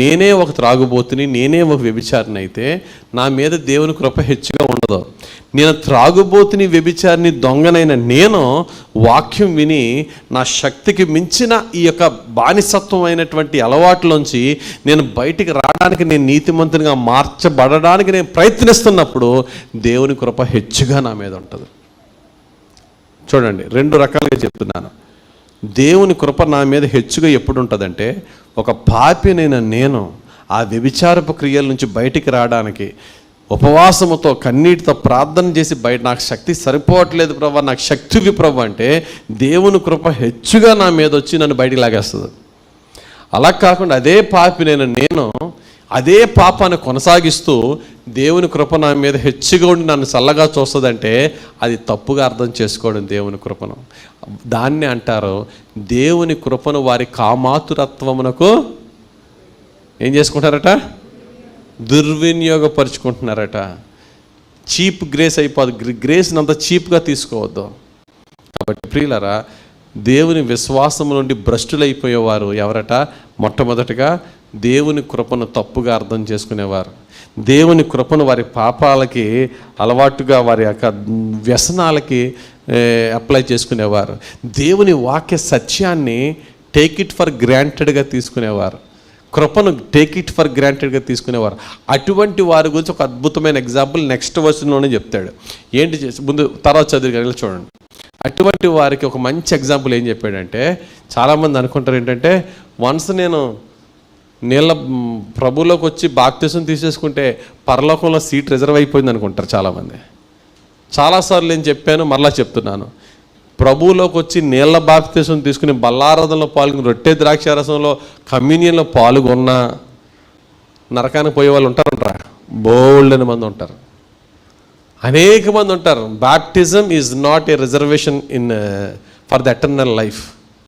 నేనే ఒక త్రాగుబోతుని నేనే ఒక వ్యభిచారిని అయితే నా మీద దేవుని కృప హెచ్చుగా ఉండదు. నేను త్రాగుబోతుని వ్యభిచారిని దొంగనైన నేను వాక్యం విని నా శక్తికి మించిన ఈ యొక్క బానిసత్వం అయినటువంటి అలవాట్లోంచి నేను బయటికి రావడానికి నేను నీతిమంతునిగా మార్చబడడానికి నేను ప్రయత్నిస్తున్నప్పుడు దేవుని కృప హెచ్చుగా నా మీద ఉంటుంది. చూడండి రెండు రకాలుగా చెప్తున్నాను. దేవుని కృప నా మీద హెచ్చుగా ఎప్పుడు ఉంటుందంటే ఒక పాపినైన నేను ఆ వ్యభిచారపు క్రియల నుంచి బయటికి రావడానికి ఉపవాసముతో కన్నీటితో ప్రార్థన చేసి బయట నాకు శక్తి సరిపోవట్లేదు ప్రభా నాకు శక్తి ప్రభు అంటే దేవుని కృప హెచ్చుగా నా మీద వచ్చి నన్ను బయటికి లాగేస్తుంది. అలా కాకుండా అదే పాపినైన నేను అదే పాపాన్ని కొనసాగిస్తూ దేవుని కృప నా మీద హెచ్చుగా ఉండి నన్ను చల్లగా చూస్తుందంటే అది తప్పుగా అర్థం చేసుకోవడం దేవుని కృపను. దాన్ని అంటారు దేవుని కృపను వారి కామాతురత్వమునకు ఏం చేసుకుంటారట? దుర్వినియోగపరుచుకుంటున్నారట. చీప్ గ్రేస్ అయిపోదు. గ్రేస్ని అంత చీప్గా తీసుకోవద్దు. కాబట్టి ప్రియులరా దేవుని విశ్వాసం నుండి భ్రష్టులైపోయేవారు ఎవరట? మొట్టమొదటిగా దేవుని కృపను తప్పుగా అర్థం చేసుకునేవారు. దేవుని కృపను వారి పాపాలకి అలవాటుగా వారి యొక్క వ్యసనాలకి అప్లై చేసుకునేవారు. దేవుని వాక్య సత్యాన్ని టేక్ ఇట్ ఫర్ గ్రాంటెడ్గా తీసుకునేవారు. కృపను టేక్ ఇట్ ఫర్ గ్రాంటెడ్గా తీసుకునేవారు. అటువంటి వారి గురించి ఒక అద్భుతమైన ఎగ్జాంపుల్ నెక్స్ట్ వర్షన్లోనే చెప్తాడు. ఏంటి చేసి ముందు తర్వాత చదివి చూడండి. అటువంటి వారికి ఒక మంచి ఎగ్జాంపుల్ ఏం చెప్పాడంటే చాలామంది అనుకుంటారు ఏంటంటే వన్స్ నేను నీళ్ళ ప్రభులోకి వచ్చి బాప్తిసం తీసేసుకుంటే పరలోకంలో సీట్ రిజర్వ్ అయిపోయింది అనుకుంటారు చాలామంది. చాలాసార్లు నేను చెప్పాను మరలా చెప్తున్నాను. ప్రభువులోకి వచ్చి నీళ్ళ బాప్తిసం తీసుకుని బల్లారథంలో పాల్గొని రొట్టె ద్రాక్షారసంలో కమ్యూనియన్లో పాల్గొన్న నరకానికి పోయే వాళ్ళు ఉంటారంటారా. బోల్డ్ అని మంది ఉంటారు. అనేక మంది ఉంటారు. Baptism is not a reservation in for the eternal life